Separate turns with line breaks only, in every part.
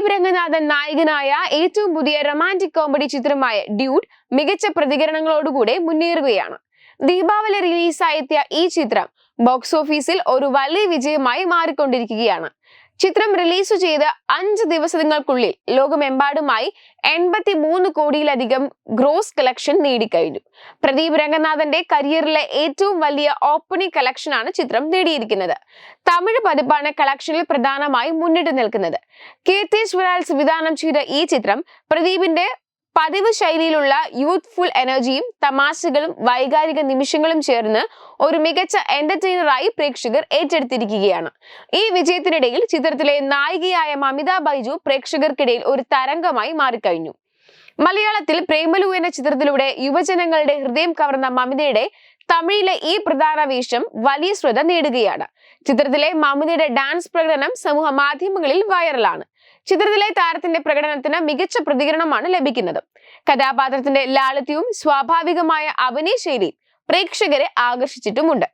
പ്രദീപ് രംഗനാഥൻ നായകനായ ഏറ്റവും പുതിയ റൊമാന്റിക് കോമഡി ചിത്രമായ ഡ്യൂഡ് മികച്ച പ്രതികരണങ്ങളോടുകൂടെ മുന്നേറുകയാണ്. ദീപാവലി റിലീസായെത്തിയ ഈ ചിത്രം ബോക്സ് ഓഫീസിൽ ഒരു വലിയ വിജയമായി മാറിക്കൊണ്ടിരിക്കുകയാണ്. ചിത്രം റിലീസ് ചെയ്ത് അഞ്ച് ദിവസങ്ങൾക്കുള്ളിൽ ലോകമെമ്പാടുമായി എൺപത്തി മൂന്ന് കോടിയിലധികം ഗ്രോസ് കളക്ഷൻ നേടിക്കഴിഞ്ഞു. പ്രദീപ് രംഗനാഥന്റെ കരിയറിലെ ഏറ്റവും വലിയ ഓപ്പണിംഗ് കളക്ഷനാണ് ചിത്രം നേടിയിരിക്കുന്നത്. തമിഴ് പതിപ്പാണ് കളക്ഷനിൽ പ്രധാനമായും മുന്നിട്ട് നിൽക്കുന്നത്. കീർത്തി സ്വരാൽ സംവിധാനം ചെയ്ത ഈ ചിത്രം പ്രദീപിന്റെ പതിവ് ശൈലിയിലുള്ള യൂത്ത്ഫുൾ എനർജിയും തമാശകളും വൈകാരിക നിമിഷങ്ങളും ചേർന്ന് ഒരു മികച്ച എന്റർടൈനറായി പ്രേക്ഷകർ ഏറ്റെടുത്തിരിക്കുകയാണ്. ഈ വിജയത്തിനിടയിൽ ചിത്രത്തിലെ നായികയായ മമിത ബൈജു പ്രേക്ഷകർക്കിടയിൽ ഒരു തരംഗമായി മാറിക്കഴിഞ്ഞു. മലയാളത്തിൽ പ്രേമലു എന്ന ചിത്രത്തിലൂടെ യുവജനങ്ങളുടെ ഹൃദയം കവർന്ന മമിതയുടെ തമിഴിലെ ഈ പ്രധാന വേഷം വലിയ ശ്രദ്ധ നേടുകയാണ്. ചിത്രത്തിലെ മമിതയുടെ ഡാൻസ് പ്രകടനം സമൂഹ മാധ്യമങ്ങളിൽ വൈറലാണ് ചിത്രത്തിലെ താരത്തിന്റെ പ്രകടനത്തിന് മികച്ച പ്രതികരണമാണ് ലഭിക്കുന്നത്. കഥാപാത്രത്തിന്റെ ലാളിത്യവും സ്വാഭാവികമായ അഭിനയ ശൈലിയും പ്രേക്ഷകരെ ആകർഷിച്ചിട്ടുമുണ്ട്.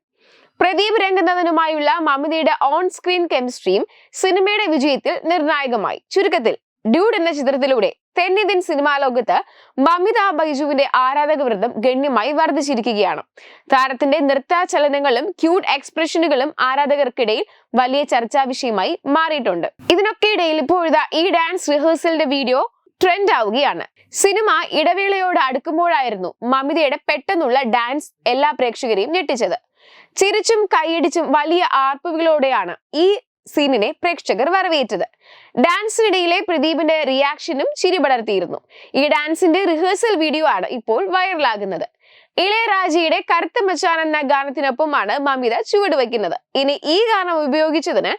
പ്രദീപ് രംഗനാഥനുമായുള്ള മമിതയുടെ ഓൺ സ്ക്രീൻ കെമിസ്ട്രിയും സിനിമയുടെ വിജയത്തിൽ നിർണായകമായി. ചുരുക്കത്തിൽ ഡ്യൂഡ് എന്ന ചിത്രത്തിലൂടെ തെന്നിന്ത്യൻ സിനിമാ ലോകത്ത് മമിത ബൈജുവിന്റെ ആരാധക വൃന്ദം ഗണ്യമായി വർദ്ധിച്ചിരിക്കുകയാണ്. താരത്തിന്റെ നൃത്ത ചലനങ്ങളും ക്യൂട്ട് എക്സ്പ്രഷനുകളും ആരാധകർക്കിടയിൽ വലിയ ചർച്ചാ വിഷയമായി മാറിയിട്ടുണ്ട്. ഇതിനൊക്കെ ഇടയിൽ ഇപ്പോഴത്തെ ഈ ഡാൻസ് റിഹേഴ്സലിന്റെ വീഡിയോ ട്രെൻഡ് ആവുകയാണ്. സിനിമ ഇടവേളയോട് അടുക്കുമ്പോഴായിരുന്നു മമിതയുടെ പെട്ടെന്നുള്ള ഡാൻസ് എല്ലാ പ്രേക്ഷകരെയും ഞെട്ടിച്ചത്. ചിരിച്ചും കൈയടിച്ചും വലിയ ആർപ്പുകളോടെയാണ് ഈ സീനിനെ പ്രേക്ഷകർ വരവേറ്റത്. ഡാൻസിനിടയിലെ പ്രദീപിന്റെ റിയാക്ഷനും ചിരി പടർത്തിയിരുന്നു. ഈ ഡാൻസിന്റെ റിഹേഴ്സൽ വീഡിയോ ആണ് ഇപ്പോൾ വൈറലാകുന്നത് ഇളയരാജയുടെ കറുത്ത മച്ചാൻ എന്ന ഗാനത്തിനൊപ്പമാണ് മമിത ചുവടുവെക്കുന്നത് ഇനി ഈ ഗാനം ഉപയോഗിച്ചതിന്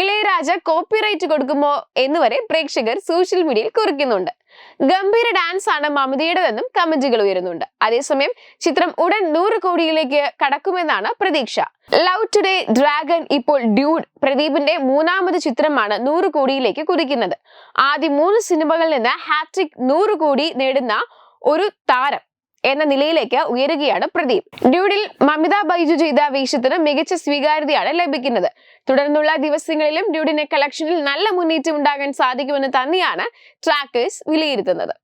ഇളയരാജ കോപ്പിറൈറ്റ് കൊടുക്കുമോ എന്നുവരെ പ്രേക്ഷകർ സോഷ്യൽ മീഡിയയിൽ കുറിക്കുന്നുണ്ട്. ഗംഭീര ഡാൻസ് ആണ് മമതയുടേതെന്നും കമന്റുകൾ ഉയരുന്നുണ്ട്. അതേസമയം ചിത്രം ഉടൻ നൂറ് കോടിയിലേക്ക് കടക്കുമെന്നാണ് പ്രതീക്ഷ. ലവ് ടുഡേ ഡ്രാഗൺ ഇപ്പോൾ ഡ്യൂഡ് പ്രദീപിന്റെ മൂന്നാമത് ചിത്രമാണ് നൂറ് കോടിയിലേക്ക് കുതിക്കുന്നത്. ആദ്യ മൂന്ന് സിനിമകളിൽ നിന്ന് ഹാട്രിക് നൂറ് കോടി നേടുന്ന ഒരു താരം എന്ന നിലയിലേക്ക് ഉയരുകയാണ് പ്രദീപ്. ഡ്യൂഡിൽ മമിത ബൈജു ചെയ്ത വേഷത്തിന് മികച്ച സ്വീകാര്യതയാണ് ലഭിക്കുന്നത്. തുടർന്നുള്ള ദിവസങ്ങളിലും ഡ്യൂഡിന്റെ കളക്ഷനിൽ നല്ല മുന്നേറ്റം ഉണ്ടാകാൻ സാധിക്കുമെന്ന് തന്നെയാണ് ട്രാക്കേഴ്സ് വിലയിരുത്തുന്നത്.